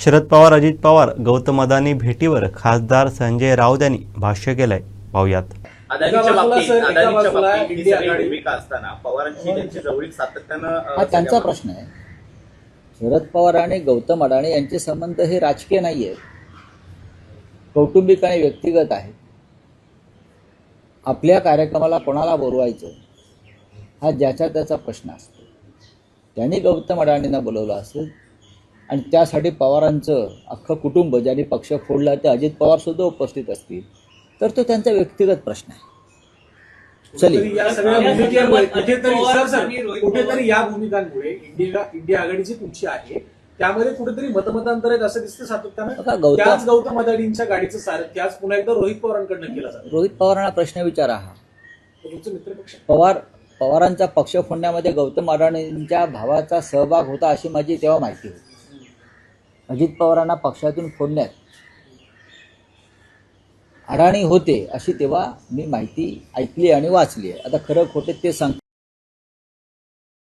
शरद पवार अजित पवार गौतम अदानी भेटीवर खासदार संजय राऊत यांनी भाष्य केलंय. पाहुयात. ही त्यांची हा प्रश्न आहे. शरद पवार आणि गौतम अडाणी यांचे संबंध हे राजकीय नाही आहेत कौटुंबिक आणि व्यक्तिगत आहेत आपल्या कार्यक्रमाला कोणाला बोलवायचं? हा ज्याचा त्याचा प्रश्न असतो. त्यांनी गौतम अडाणींना बोलवलं असेल आणि त्यासाठी पवारांचं अख्खं कुटुंब ज्यांनी पक्ष फोडला ते अजित पवार सुद्धा उपस्थित असतील. तर तो त्यांचा व्यक्तिगत प्रश्न आहे. चलिए. या सगळ्या कुठेतरी सर सर कुठेतरी या भूमिकांमुळे इंडिया इंडिया आघाडी जी तुमची आहे. त्यामध्ये कुठेतरी मतमतांतर आहेत असं दिसतं सातत्यानं. गौतम- त्याच गौतम अदानींच्या गाडीचं सारथ्य आज पुन्हा एकदा रोहित पवारांकडनं केलं जातं. रोहित पवारांना प्रश्न विचारा हा. तुमचं मित्रपक्ष पवार पवारांचा पक्ष फोडण्यामध्ये गौतम अडाणींच्या भावाचा सहभाग होता अशी माझी तेव्हा माहिती होती. अजित पवारांना पक्षातून फोडण्यात अडाणी होते अशी तेव्हा मी माहिती ऐकली आणि वाचली आहे. आता खरं खोटे ते सांग